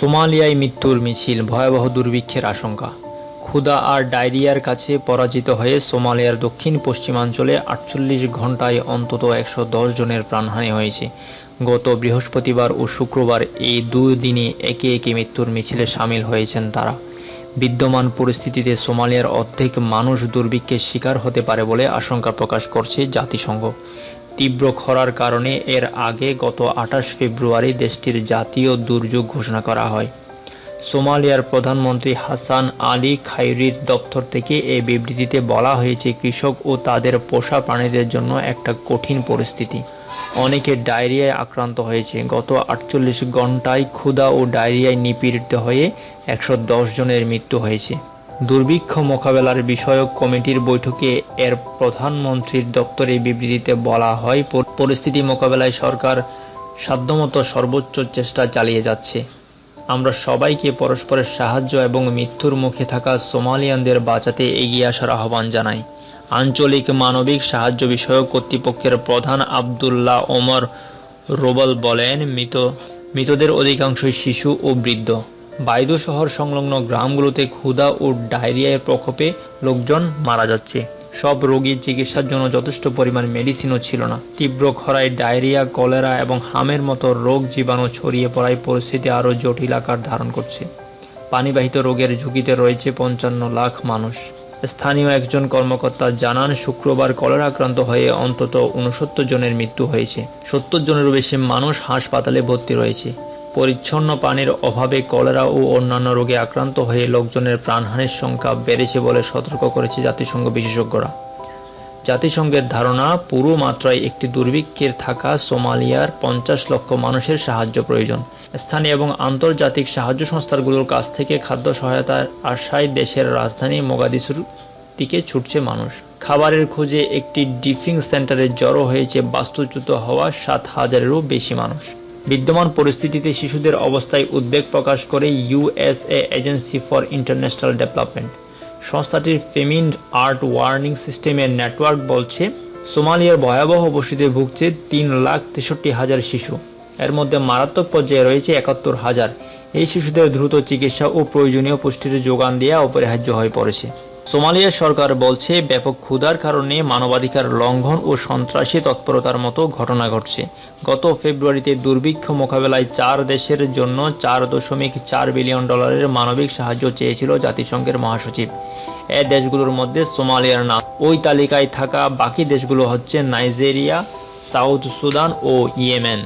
সোমালিয়ায় মৃত্যুর মিছিল, ভয়াবহ দুর্ভিক্ষের আশঙ্কা। ক্ষুদা আর ডায়রিয়ার কাছে পরাজিত হয়ে সোমালিয়ার দক্ষিণ পশ্চিমাঞ্চলে আটচল্লিশ ঘন্টায় অন্তত একশো দশ জনের প্রাণহানি হয়েছে। গত বৃহস্পতিবার ও শুক্রবার এই দুই দিনে একে একে মৃত্যুর মিছিলে সামিল হয়েছেন তারা। বিদ্যমান পরিস্থিতিতে সোমালিয়ার অর্ধেক মানুষ দুর্ভিক্ষের শিকার হতে পারে বলে আশঙ্কা প্রকাশ করছে জাতিসংঘ। তীব্র খরার কারণে এর আগে গত আঠাশ ফেব্রুয়ারি দেশটির জাতীয় দুর্যোগ ঘোষণা করা হয়। সোমালিয়ার প্রধানমন্ত্রী হাসান আলী খাইরির দপ্তর থেকে এই বিবৃতিতে বলা হয়েছে, কৃষক ও তাদের পোষা প্রাণীদের জন্য একটা কঠিন পরিস্থিতি। অনেকে ডায়রিয়ায় আক্রান্ত হয়েছে। গত আটচল্লিশ ঘন্টায় ক্ষুধা ও ডায়রিয়ায় নিপীড়িত হয়ে একশো দশ জনের মৃত্যু হয়েছে। দুর্ভিক্ষ মোকাবেলার বিষয়ক কমিটির বৈঠকে এর প্রধানমন্ত্রীর দপ্তরে বিবৃতিতে বলা হয় পরিস্থিতি মোকাবেলায় সরকার সাধ্যমতো সর্বোচ্চ চেষ্টা চালিয়ে যাচ্ছে। আমরা সবাইকে পরস্পরের সাহায্য এবং মৃত্যুর মুখে থাকা সোমালিয়ানদের বাঁচাতে এগিয়ে আসার আহ্বান জানাই। আঞ্চলিক মানবিক সাহায্য বিষয়ক কর্তৃপক্ষের প্রধান আবদুল্লাহ ওমর রোবল বলেন, মৃত মৃতদের অধিকাংশই শিশু ও বৃদ্ধ। বাইদু শহর সংলগ্ন গ্রামগুলোতে ক্ষুধা ও ডায়রিয়ার প্রকোপে লোকজন মারা যাচ্ছে। সব রোগীর চিকিৎসার জন্য যথেষ্ট পরিমাণ মেডিসিনও ছিল না। তীব্র খরায় ডায়রিয়া, কলেরা এবং হামের মতো রোগ জীবাণু ছড়িয়ে পড়ায় পরিস্থিতি আরও জটিল আকার ধারণ করছে। পানিবাহিত রোগের ঝুঁকিতে রয়েছে পঞ্চান্ন লাখ মানুষ। স্থানীয় একজন কর্মকর্তা জানান, শুক্রবার কলেরা আক্রান্ত হয়ে অন্তত উনসত্তর জনের মৃত্যু হয়েছে। সত্তর জনেরও বেশি মানুষ হাসপাতালে ভর্তি রয়েছে। পরিচ্ছন্ন পানির অভাবে কলেরা ও অন্যান্য রোগে আক্রান্ত হয়ে লোকজনের প্রাণহানির সংখ্যা বেড়েছে বলে সতর্ক করেছে জাতিসংঘ বিশেষজ্ঞরা। জাতিসংঘের ধারণা, পুরো মাত্রায় একটি দুর্ভিক্ষের থাকা সোমালিয়ার পঞ্চাশ লক্ষ মানুষের সাহায্য প্রয়োজন। স্থানীয় এবং আন্তর্জাতিক সাহায্য সংস্থাগুলোর কাছ থেকে খাদ্য সহায়তার আশায় দেশের রাজধানী মোগাদিসুর দিকে ছুটছে মানুষ। খাবারের খোঁজে একটি ডিফিং সেন্টারে জড়ো হয়েছে বাস্তুচ্যুত হওয়া সাত হাজারেরও বেশি মানুষ। বিদ্যমান পরিস্থিতিতে শিশুদের অবস্থায় উদ্বেগ প্রকাশ করে USA agency for international development. সংস্থাটির ফেমিন আর্ট ওয়ার্নিং সিস্টেমের নেটওয়ার্ক বলছে, সোমালিয়ার ভয়াবহ বসতিতে ভুগছে তিন লাখ তেষট্টি হাজার শিশু। এর মধ্যে মারাত্মক পর্যায়ে রয়েছে একাত্তর হাজার। এই শিশুদের দ্রুত চিকিৎসা ও প্রয়োজনীয় পুষ্টির যোগান দেওয়া অপরিহার্য হয়ে পড়েছে। সোমালিয়া সরকার বলছে, ব্যাপক ক্ষুধার কারণে মানবাধিকার লঙ্ঘন ও সন্ত্রাসী তৎপরতার মতো ঘটনা ঘটছে। গত ফেব্রুয়ারিতে দুর্ভিক্ষ মোকাবেলায় চার দেশের জন্য চার দশমিক চার বিলিয়ন ডলারের মানবিক সাহায্য চেয়েছিল জাতিসংঘের মহাসচিব। এ দেশগুলোর মধ্যে সোমালিয়ার নাম। ওই তালিকায় থাকা বাকি দেশগুলো হচ্ছে নাইজেরিয়া, সাউথ সুদান ও ইয়েমেন।